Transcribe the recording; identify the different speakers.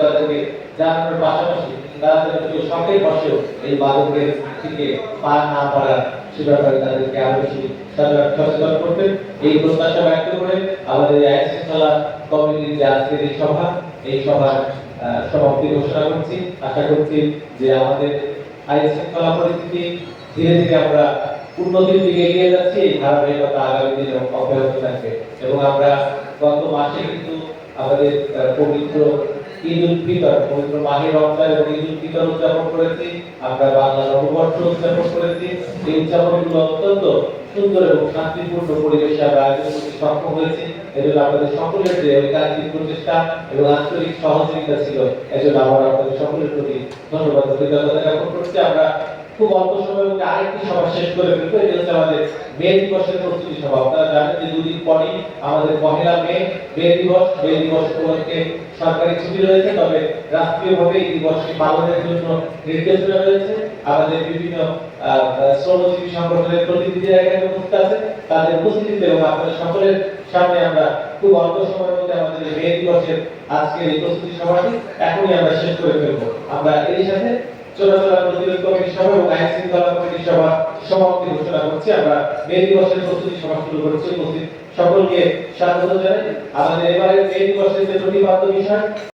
Speaker 1: তাদেরকে জানানোর পাশাপাশি বসেও এই থেকে পা না সে ব্যাপারে তাদেরকে আরও বেশি সচেতন এই প্রত্যাশা ব্যক্ত করে আমাদের কমিটির যে আজকের এই সভা, এই সভার সমাপ্তি ঘোষণা করছি। আশা করছি যে আমাদের আইন পরিস্থিতি ধীরে ধীরে আমরা উন্নতির দিকে এগিয়ে যাচ্ছি। এই ধারাবাহিকতা আগামী দিনে অব্যাহত থাকবে। এবং আমরা গত মাসে কিন্তু আমাদের পবিত্র ঈদ উল ফিতর, পবিত্র মাহে রমজান এবং ঈদ উল ফিতর উদযাপন করেছি। আমরা বাংলা নববর্ষ উদযাপন করেছি। এই উদযাপনগুলো অত্যন্ত সুন্দর এবং শান্তিপূর্ণ পরিবেশে আমরা আয়োজন করতে সক্ষম হয়েছি। এজন্য আপনাদের সকলের যে ঐকান্তিক প্রচেষ্টা এবং আন্তরিক সহযোগিতা ছিল, এজন্য আমরা আপনাদের সকলের প্রতি ধন্যবাদ কৃতজ্ঞতা জ্ঞাপন করছি। আমরা খুব অল্প সময়ের মধ্যে আরেকটি সভা শেষ করে ফেলব। এটা হচ্ছে আমাদের মে দিবসের প্রস্তুতি সভা। আপনারা জানেন যে দুদিন পরই আমাদের পহেলা মে মে দিবস মে দিবস উপলক্ষে সরকারি ছুটি রয়েছে, তবে রাষ্ট্রীয়ভাবে এই দিবসটি পালনের জন্য নির্দেশনা রয়েছে আমাদের বিভিন্ন শ্রমজীবী সংগঠনের প্রতিনিধিরা এখানে উপস্থিত আছে তাদের উপস্থিতিতে এবং আপনাদের সকলের সামনে আমরা খুব অল্প সময়ের মধ্যে আমাদের এই মে দিবসের আজকের এই প্রস্তুতি সভাটি এখনই আমরা শেষ করে ফেলব। আমরা এর সাথে আমরা মে দিবসের সভা শুরু করেছি। সকলকে স্বাগত জানাই। আমাদের এবারে মে দিবসের যে প্রতিপাদ্য বিষয়